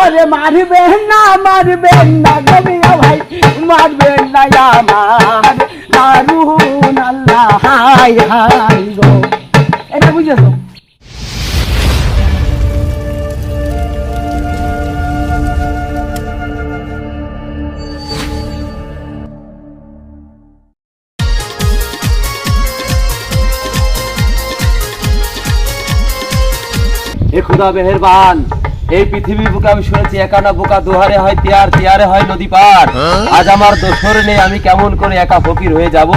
ওরে মারবেন না মারবেন না গমিয়া ভাই মারবেন না আমার। দারুণ আল্লাহ হাই হাই গো। এটা বুঝেছ? এ খুদা মেহেরবান, এই পৃথিবী বুকে আমি শুনেছি একানা বোকা দুহারে হয়, তিয়ার তিয়ারে হয় নদী পার। আজ আমার দোসর নেই, আমি কেমন করে একা ফকির হয়ে যাব?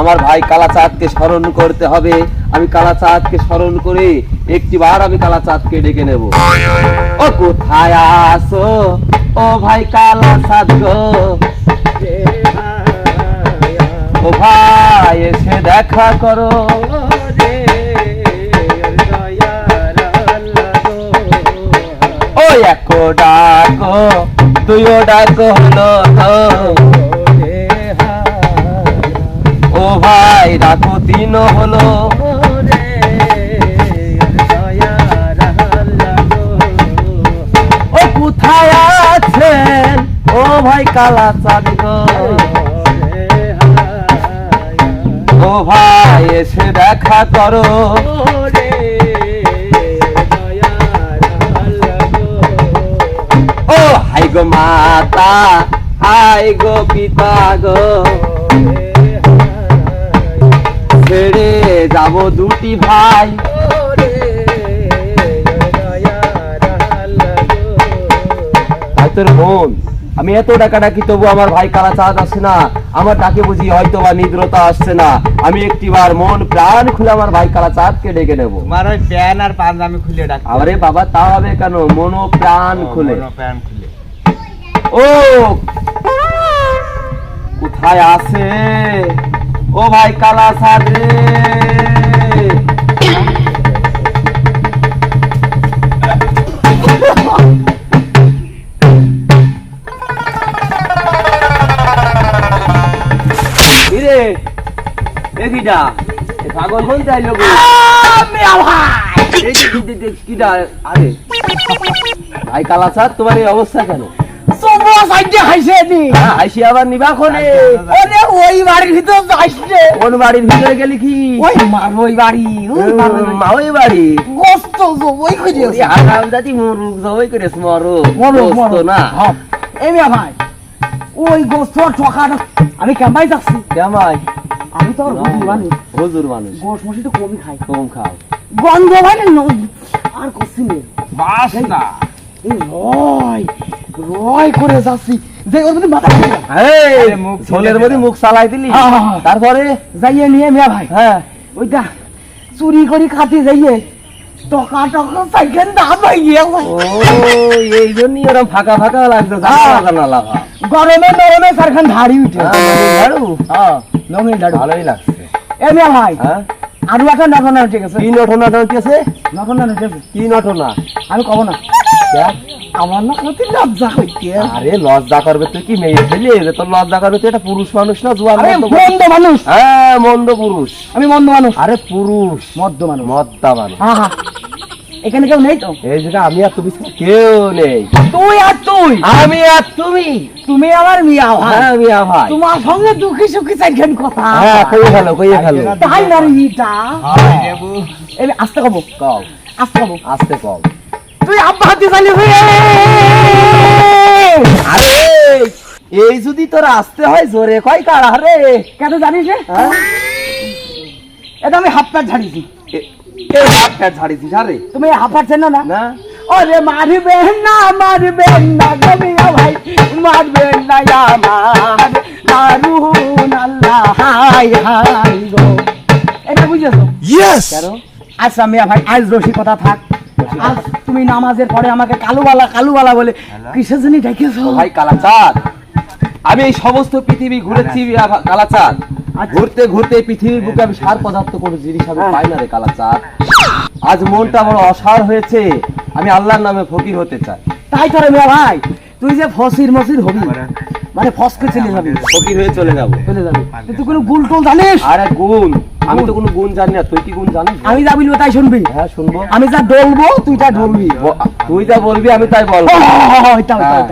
আমার ভাই কালাচাঁদকে স্মরণ করতে হবে। আমি কালাচাঁদকে স্মরণ করে একটি বার আমি কালাচাঁদকে ডেকে নেব। ও কোথায় আসো ও ভাই কালাচাঁদ গো। ও ভাই, এসে দেখা করো। এক ডাকো দুইও ডাকো হলো ও ভাই, ডাকো তিন হলো। ও কোথায় আছেন? ও ভাই, কালা চাঁদ ও ভাই, এসে দেখা করো। ও হাই গো মাতা হাই গো পিতা গো। ছেড়ে যাব দুটি ভাই। তোর বোন। আমি এত ডাকা ডাকি তবু আমার ভাই কালা চাঁদ আসছে না। আমার ডাকে বুঝি হয়তো বা নিদ্রতা আসছে না। আমি একটিবার মন প্রাণ খুলে আমার ভাই কালা চাঁদকে ডেকে নেব। তোমার ওই প্যান আর পাঞ্জাবি খুলে ডাক আরে বাবা তা হবে কেন? মন ও প্রাণ খুলে প্যান খুলে। ও! কোথায় আছে? ও ভাই কালা সাদ রে! কিরে এদিটা পাগল কোন কিটা? আরে। ভাই কালা সাদ তোমার এই অবস্থা কেন? হ্যাঁ, কোনে? ওই বাড়ির ভিতর কোন বাড়ির ভিতরে গেলি কি? ওই মার ওই বাড়ি ওই মার ওই বাড়ি। মা ওই বাড়ি। গোস্ত ওই খুঁজে আরাম জাতি মরুক জবাই করে মরো। মরো না। ভাই ওই গোস্ত ঠকানো আমি কেমন যাচ্ছি। জামাই আমি তো মানে হুজুর মানুষ। গোস মশি তো কমই খাই কম খাও গন্ধ মানে ন- আর করছি নে বাস না। রয় রয় করে যাচ্ছি। যে ওর মধ্যে মাথা এই ঝোলের মধ্যে মুখ চালাই দিলি। হ্যাঁ, হ্যাঁ, হ্যাঁ। তারপরে? যাইয়ে নিয়ে মিয়া ভাই। হ্যাঁ। ওইটা চুরি করে খাতে যাইয়ে টকা টকা সাইকেল দাম হয়ে ও এই জন্যই ওরম ফাঁকা ফাঁকা লাগতো হ্যাঁ। না লাগা। গরমে নরমে সারখান ধাড়ি উঠে। হ্যাঁ, ঝাড়ু? হ্যাঁ নমিল ধাড়ু ভালোই লাগছে। এ মিয়া ভাই হ্যাঁ? আরও একটা নটনা উঠে গেছে। কি নটনা আছে? নটনা উঠে কি নটনা আমি কব না। আমার না কত লজ্জা হইতে আরে লজ্জা করবে তুই কি মেয়ে ছেলে? যে তোর লজ্জা করবে তুই একটা পুরুষ মানুষ না জোয়ান আরে মদ্য পুরুষ। মন্দ মানুষ। হ্যাঁ মন্দ পুরুষ। আমি মন্দ মানুষ। আরে পুরুষ। মদ্য মানুষ। মদ্দা মানুষ। এখানে কেউ নেই তো? এই জায়গা আমি আর তুমি কেউ নেই। তুই আর তুই? আমি আর তুমি? তুমি আমার মিয়া ভাই হ্যাঁ মিয়া ভাই তোমার সঙ্গে দুঃখী সুখী চাইছেন কথা হ্যাঁ কইয়ে ফেলো কইয়ে ফেলো। তাই না রে ইটা হয়। দেবু। এই আস্তে কব কম আস্তে কব আস্তে কম তুই আব্বা হাতে চাইলে আরে এই যদি তোর আসতে হয় জোরে কয় কারা রে? কেন জানিস রে? হ্যাঁ? এটা আমি হাফ প্যান্ট এ- এই হাত প্যাট ছাড়িছিস আরে। তুমি হাফ প্যান্ট চেনো না? না। ওরে মারবেন না মারবেন না গমিয়া ভাই মারবেন না আমার। দারুণ আল্লাহ হাই হাই গো। এটা বুঝেছ? কেন? আচ্ছা মিয়া ভাই আজ রসিকতা থাক। আজ তুমি নামাজের পরে আমাকে কালুবালা কালুবালা বলে কিসের জন্য ডেকেছো? ভাই কালাচাঁদ। আমি এই সমস্ত পৃথিবী ঘুরেছি কালাচাঁদ। আচ্ছা। ঘুরতে ঘুরতে পৃথিবীর বুকে আমি সার পদার্থ কোনো জিনিস আমি হ্যাঁ। পাই না রে কালাচাঁদ। আজ মনটা বড় অসার হয়েছে। আমি আল্লাহর নামে ফকির হতে চাই। তাই তোরে মিয়া ভাই তুই যে ফসির মসির হবি মানে ফসকে চলে যাবি ফকির হয়ে চলে যাব। চলে যাবি। তুই কোনো গুল টুল জানিস? আরে গুণ। আমি তো কোনো গুণ জানি না। তুই কি গুণ জানিস? আমি যা বলব তাই শুনবি। হ্যাঁ শুনব। আমি যা ডলবো তুই তা ঢলবি তুই যা বলবি আমি তাই বলব। হ্যাঁ।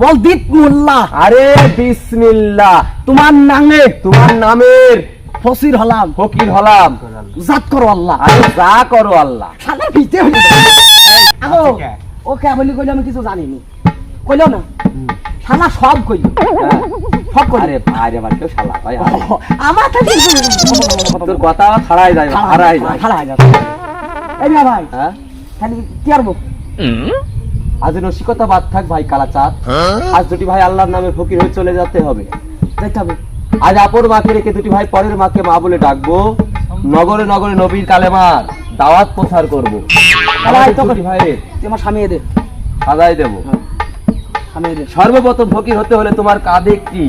বল দীপ মোল্লা আরে বিসমিল্লাহ। তোমার নামে। তোমার নামের। ফসির হলাম। ফকির হলাম। জাত করো আল্লাহ। আরে যা করো আল্লাহ। সাদা পিতে হইল আগো ও কে? বলি কইলে আমি কিছু জানিনি। কইলো না? সাদা সব কইলো। হ্যাঁ। সব কইলো। আরে ভাই রে কেউ শালা ভাই আমার তো তোর কথা যায় হারাই যায় যায়। এই না ভাই হ্যাঁ? খালি কি আরবো আজ রসিকতা বাদ থাক ভাই কালাচাঁদ। আজ দুটি ভাই আল্লাহর নামে ফকির হয়ে চলে যেতে হবে। আজ আপর মাকে রেখে দুটি ভাই পরের মাকে মা বলে ডাকবো। নগরে নগরে নবীর কালেমার দাওয়াত প্রচার করব। দে সাজাই দেবো সর্বপ্রথম ফকির হতে হলে তোমার কাঁধে একটি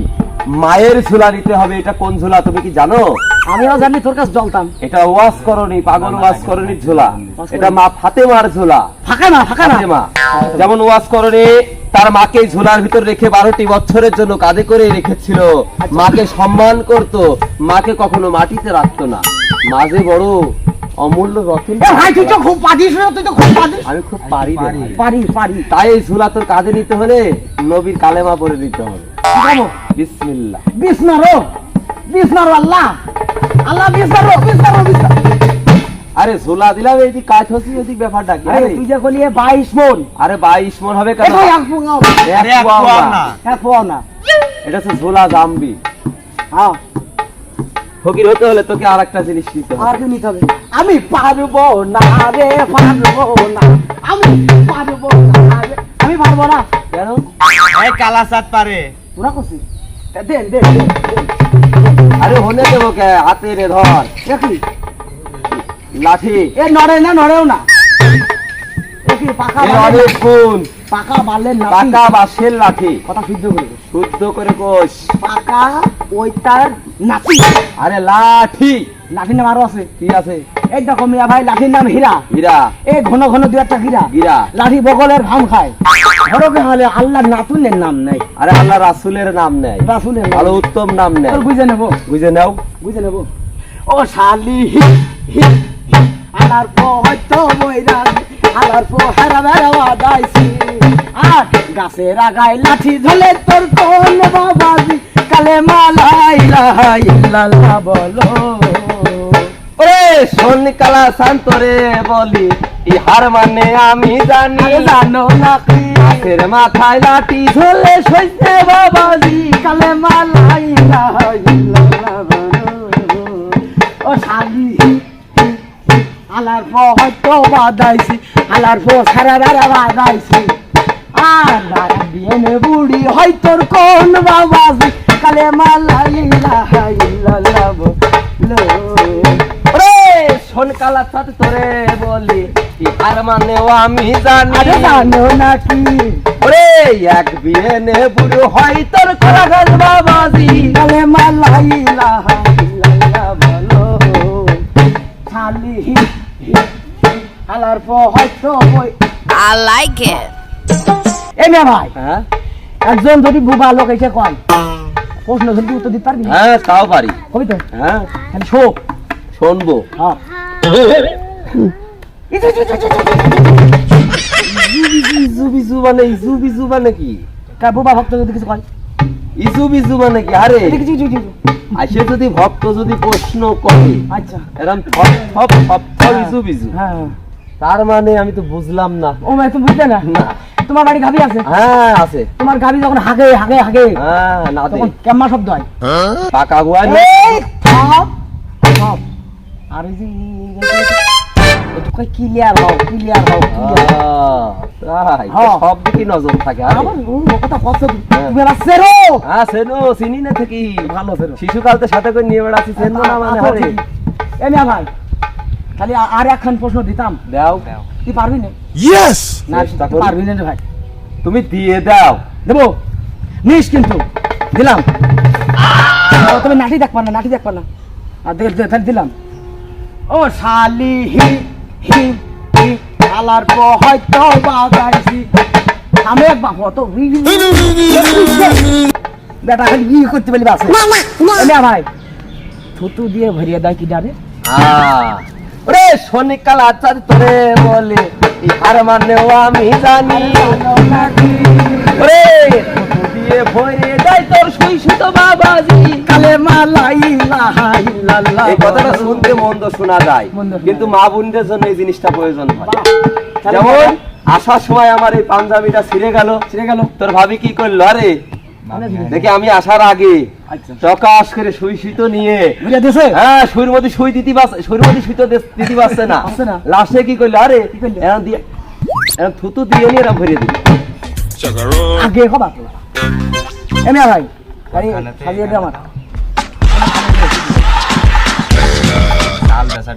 মায়ের ঝুলা নিতে হবে এটা কোন ঝুলা তুমি কি জানো আমিও জানি তোর কাছে জ্বলতাম এটা ওয়াজ করনি পাগল ওয়াজ করনি ঝোলা এটা মা ফাতেমার ঝোলা ফাঁকা না ফাঁকা না ফাতেমা যেমন ওয়াজ করনি তার মাকে ঝোলার ভিতর রেখে বারোটি বছরের জন্য কাঁধে করে রেখেছিল মাকে সম্মান করত মাকে কখনো মাটিতে রাখতো না মাঝে বড় অমূল্য রতন ভাই তুই তো খুব পারিস রে, তুই তো খুব পারিস। আমি খুব পারি পারি পারি তাই এই ঝোলা তোর কাঁধে নিতে হলে নবীর কালেমা পড়ে নিতে হবে। বিসমিল্লাহ। আল্লাহ। আল্লাহ আরে ঝোলা দিলাম এইদিক কাজ হচ্ছে ওইদিক ব্যাপারটা কি? আরে? তুই যে বলি বাইশ মন। আরে বাইশ মন হবে কেন? এটা এক এক না। এক না। হচ্ছে ঝোলা জাম্বি। হ্যাঁ। ফকির হতে হলে তোকে আর একটা জিনিস নিতে হবে। আর কি নিতে হবে? আমি পারব না রে পারব না। আমি পারব না রে। আমি পারব না। কেন এই কালাচাঁদ পারে। ওরা করছি দেন দেন। আরে হলে দেবো কে? হাতে রে ধর। দেখি। লাঠি। এ নড়ে না নড়েও না। দেখি পাকা অনেক গুণ পাকা বালের না পাকা বাঁশের লাঠি। কথা শুদ্ধ করে শুদ্ধ করে কোষ পাকা ওইটার নাতি। আরে লাঠি। লাঠির নাম আরও আছে। কি আছে? এই দেখো মিয়া ভাই লাঠির নাম হীরা। হীরা। এই ঘন ঘন দু একটা হীরা। গিরা লাঠি বগলের ঘাম খায়। হলে নাতুনের নাম নেই আরে আল্লাহ রাসুলের নাম নেয়। রাসুলের নাম। ভালো উত্তম নাম বুঝে নেব? বুঝে নাও। বুঝে নেব? ও শালি আলার পো হয়তো বইরা আলার পো হারা বেড়া দাইছি আর গাছের আগায় লাঠি ধলে তোর কোন বাবাজি। কালে মালাই লাই লাল্লা বলো। শোন কালা শান্তরে বলি ইহার মানে আমি জানি। জানো নাকি মাথায় লাঠি ঝোলে সইতে বাবাজি কালে মালাই লাই ও শালি আলার পো হয়তো বাদাইছি আলার পো সারা বেড়া বাদাইছি। আর নে বুড়ি হয় তোর কোন বাবাজি কালে মালাই শোন কালা সাথে তোরে বলি ইহার মানেও আমি জানি। আরে জানো নাকি? ওরে এক বিয়ে নে বুড়ো হয় তোর কলা গাছ বাবাজি। কালে মালাই বলো খালি আলার পো হয়তো like it. এই মেয়ে ভাই হ্যাঁ? একজন যদি বুবা লোক এসে কয় প্রশ্ন যদি উত্তর দিতে পারবি? হ্যাঁ তাও পারি। কবি তো? হ্যাঁ। খালি শোক শুনব। হ্যাঁ। ইজু বিজু মানে ইজু বিজু মানে কি? তা বুবা ভক্ত যদি কিছু কয়। ইজু বিজু মানে কি? আরে এদিকে কিছু কিছু কিছু। আসে যদি ভক্ত যদি প্রশ্ন করে আচ্ছা। এরম থপ থপ থপ থপ ইজু বিজু। হ্যাঁ। তার মানে আমি তো বুঝলাম না। ও মেয়ে তুমি বুঝলে না? না। তোমার বাড়ি গাভি আছে? হ্যাঁ আছে। তোমার গাভি যখন হাগে হাগে হাগে হ্যাঁ না তখন কেমন শব্দ হয়। পাকা গুয়া এই থপ থপ আর এই যে কই ক্লিয়ার হও ক্লিয়ার হও তাই। সব দিকে নজর থাকে আমার কথা পছন্দ। তুমি এবার সেরো হ্যাঁ সেনো চিনি না থেকে ভালো সেরো শিশুকালতে সাথে করে নিয়ে বেড়াচ্ছি সেনো না মানে আরে। এ মিয়া ভাই খালি আর একখান প্রশ্ন দিতাম। দাও। তুই পারবি না। পারবি না রে ভাই। তুমি দিয়ে দাও। দেবো। নিস কিন্তু। দিলাম। তুমি নাটি দেখবা না নাটি দেখবা না। আর দে- দে- দিলাম। ও শালি হি হি হি আলার পো হয়তো বাগাইছি আমি এক বাপ তো বেটা খালি ই করতে পারলি বাসে মিয়া ভাই থুতু দিয়ে ভরিয়ে দেয় কি আহ, ওরে শনিক কাল আচার তোরে বলে ইহার মানেও আমি জানি ওরে থুতু দিয়ে ভরে দেয় তোর সুই সুতো বাবাজি। কালে মালাই ইলাহা ইল্লাল্লাহ এই কথাটা শুনতে মন্দ শোনা যায়। কিন্তু মা বোনদের জন্য এই জিনিসটা প্রয়োজন হয়। যেমন আসার সময় আমার এই পাঞ্জাবিটা ছিঁড়ে গেল। ছিঁড়ে গেল। তোর ভাবি কি করল আরে দেখি আমি আসার আগে আচ্ছা। চকাশ করে সুই সুতো নিয়ে হ্যাঁ সুইর মধ্যে সুই দিতে পারছে সুইর মধ্যে সুই তো দে- দিতে পারছে না। লাস্টে কি করল? আরে? এরম দিয়ে থুতু দিয়ে নিয়ে এরম ভরিয়ে দিল। আগে হবা। তো এমনি ভাই গাড়ি খানাতে- সাজিয়ে দে আমার।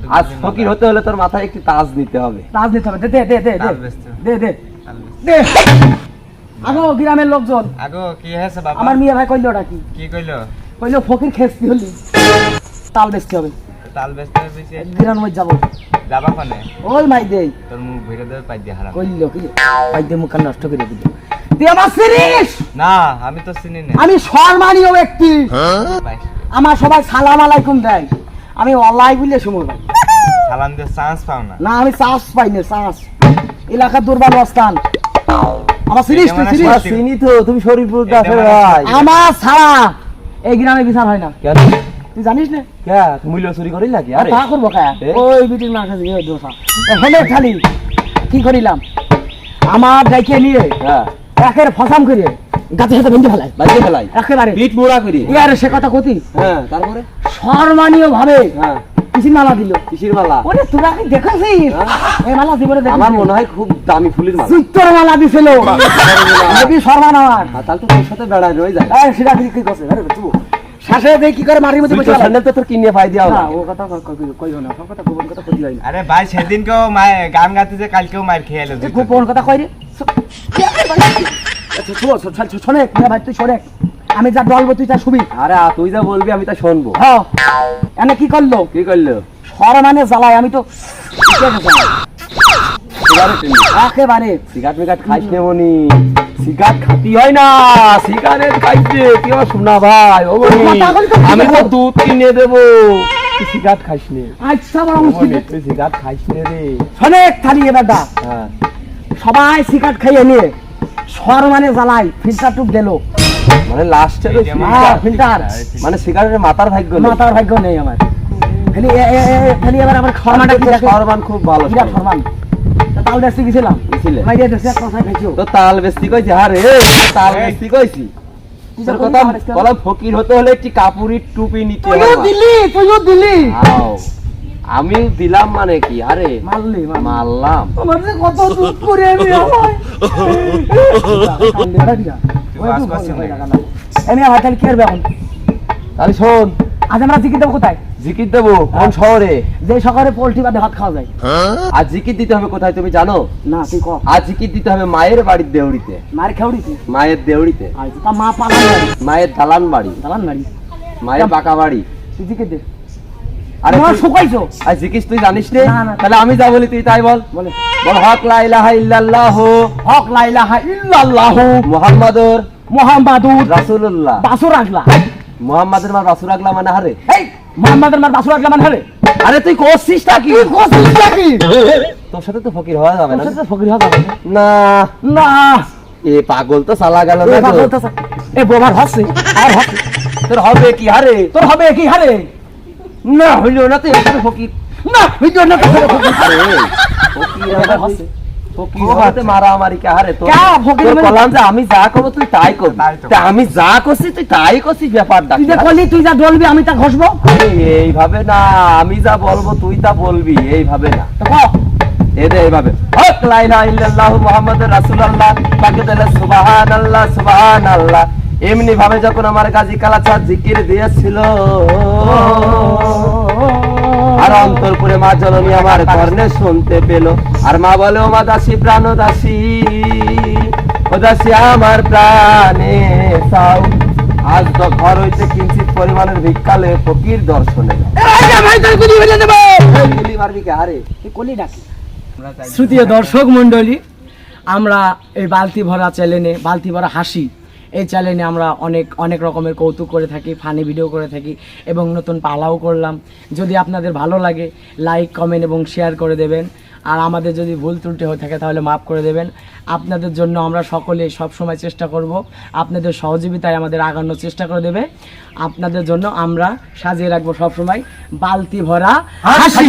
আজ ফকির হতে হলে তোর মাথায় একটি তাজ নিতে হবে। তাজ দিতে হবে। দে দে দে দে তাল দে। হবে। দে দে। দে। আগো গ্রামের লোকজন। আগো কি হয়েছে বাবা? আমার মেয়ে ভাই কইলো ওটা কি? কি কইলো? কইলো ফকির খেসতি হলি। তাল বেচতে হবে। তাল বেচতে বেশি? গ্রাম মধ্যে যাব। যাবা কোনে? ওই মাই দেই। তোর মুখ ভিড়ে দেবে পাই দিয়ে হারাম। কইলো কি? ভাই দে মুখ নষ্ট করে দিল। তুই আমার সিরিস না আমি তো চিনি না। আমি সম্মানীয় ব্যক্তি। আমার সবাই সালাম আলাইকুম দেয়। আমি অলাই বলে সময় সালাম দিয়ে চান্স পাও না। না আমি চাষ পাই না চাষ এলাকার দুর্বল অবস্থান। আমার সিরিজ মানে সিরিজ চিনি তো তুমি শরীরপুর দাসের মানে- ভাই। আমার ছাড়া এই গ্রামে বিচার হয় না। তুই জানিস না? কে? মূল্য চুরি করিস নাকি আরে তা করব কে? ওই বিটির মার কাছে দোষা হেলে খালি কি করিলাম? আমার ডাইকে নিয়ে হ্যাঁ। একের ফসাম করে গাছে সাথে বেঁধে ফেলায়। বাজে ফেলায়। একেবারে। পিঠ মোড়া করে ইয়ারে সে কথা কতি। হ্যাঁ তারপরে? সম্মানীয় ভাবে হ্যাঁ। পিসি মালা দিল। কিসির মালা। ওরে তোরা কি দেখেছিস? এই মালা জীবনে দেখ আমার মনে হয় খুব দামি ফুলের মালা। চিত্তর মালা দিছিল। নবী শর্মা আমার আর তাহলে তো তোর সাথে বেড়ায় রয়ে যায়। এই সেটা কি কি করছে। আরে তুই শ্বাসে দেখ কি করে মারির মধ্যে বসে স্যান্ডেল তো তোর কিনে পাই দিয়া না ও কথা কই- কই- কইও না সব কথা গোপন কথা কই না। আরে ভাই মায় গান গাতে যে কালকেও মার খেয়ে এলো গোপন কথা কই রে। আচ্ছা শোন শোন শোন শোনে না ভাই তুই শোনে আমি যা বলব তুই তা শুবি আরে তুই যা বলবি আমি তা শুনব। হ্যাঁ। এনে কি করল? কি করল? সরমানে জ্বালায় আমি তো সিগারেট এনে। একেবারে। সিগারেট মিগারেট খাইস নে মনি সিগারেট খাতি হয় না খাইছে কি শোনা ভাই? ও মনি তো আমি তো দুধ কিনে দেবো। তুই সিগারেট খাইস নে। আচ্ছা তুই সিগারেট খাইস নে রে। এবার দা হ্যাঁ। সবাই সিগারেট খাইয়ে নিয়ে সরমানে জ্বালাই ফিল্টার টুক দিল। মানে এই যে হ্যাঁ ফিল্টার। মানে সিগারেটের মাথার ভাগ্য নেই। মাতার ভাগ্য নেই আমার। খালি এবার আমার কি খুব ভালো কিরা ফরমান তা দেখতে গেছিলাম। খাইছো তো তাল বেশি কইছি আরে তাল বেশি কইছি তোর কথা বলা ফকির হতে হলে একটি কাপুরি টুপি নিতে তুইও দিলি তুইও দিলি আও, আমিও দিলাম মানে কি আরে মারলি মারলি। মারলাম আমার যে কত দুঃখ করে আমি কি করবে এখন তাহলে শোন আজ আমরা জিকির দেবো কোথায় জিকির দেবো কোন শহরে? যে সকালে পোল্ট্রি বাদে ভাত খাওয়া যায়। আজ জিকির দিতে হবে কোথায় তুমি জানো? না তুই কর আজ জিকির দিতে হবে মায়ের বাড়ির দেউড়িতে। মার খেউড়ি তুই মায়ের দেউড়িতে। আচ্ছা তা মা পালান বাড়ি মায়ের দালান বাড়ি। দালান বাড়ি? মায়ের পাকা বাড়ি। তুই জিকির দে। আরে তুই- শুকাইছো? আজ জিকিস তুই জানিস না। তাহলে আমি যা বলি তুই তাই বল। বলে। বল হক লা ইলাহা ইল্লাল্লাহ। হক লাইলাহা ইল্লাল্লাহ। মুহাম্মাদুর মুহাম্মাদুর রাসূলুল্লাহ। বাসুর আগলা। মুহাম্মাদের মা রাসূল আগলা মানে হারে। এই মুহাম্মাদের মার বাসুর আগলা মানে আরে তুই করছিস টা কি? তুই কসিস নাকি তোর সাথে তো ফকির হওয়া যাবে না। তোর সাথে ফকির হওয়া যাবে না। না। এ পাগল তো সালা গেল না পাগল তো। এ বোবার হচ্ছে আর তোর হবে কি হারে? তোর হবে কি হারে? না হইল না তুই ফকির। না ভিডিও না তোর ফকির। ফকির মানে- আমি যা করব তুই তাই করবি আমি যা করছি তুই তাই করছিস ব্যাপারটা তুই যে আমি তা ঘষবো এইভাবে না আমি যা বলব তুই তা বলবি এইভাবে না। এইভাবে। এমনি ভাবে যখন আমার গাজী কালাচা জিকির দিয়েছিল আর অন্তরপুরে মা জননী আমার কর্ণে শুনতে পেল। আর মা বলে ও মা দাসী প্রাণ দাসী ও দাসী আমার প্রাণে চাও। আজ তো ঘর হইতে কিঞ্চিত পরিমাণের ভিক্ষালে ফকির দর্শনে শ্রুতীয় দর্শক মন্ডলী আমরা এই বালতি ভরা চ্যানেলে বালতি ভরা হাসি এই চ্যানেলে আমরা অনেক অনেক রকমের কৌতুক করে থাকি ফানি ভিডিও করে থাকি এবং নতুন পালাও করলাম। যদি আপনাদের ভালো লাগে লাইক কমেন্ট এবং শেয়ার করে দেবেন। আর আমাদের যদি ভুল ত্রুটি হয়ে থাকে তাহলে মাফ করে দেবেন। আপনাদের জন্য আমরা সকলে সব সময় চেষ্টা করব। আপনাদের সহযোগিতায় আমাদের আগানোর চেষ্টা করে দেবে। আপনাদের জন্য আমরা সাজিয়ে রাখব সবসময় বালতি ভরা হাসি।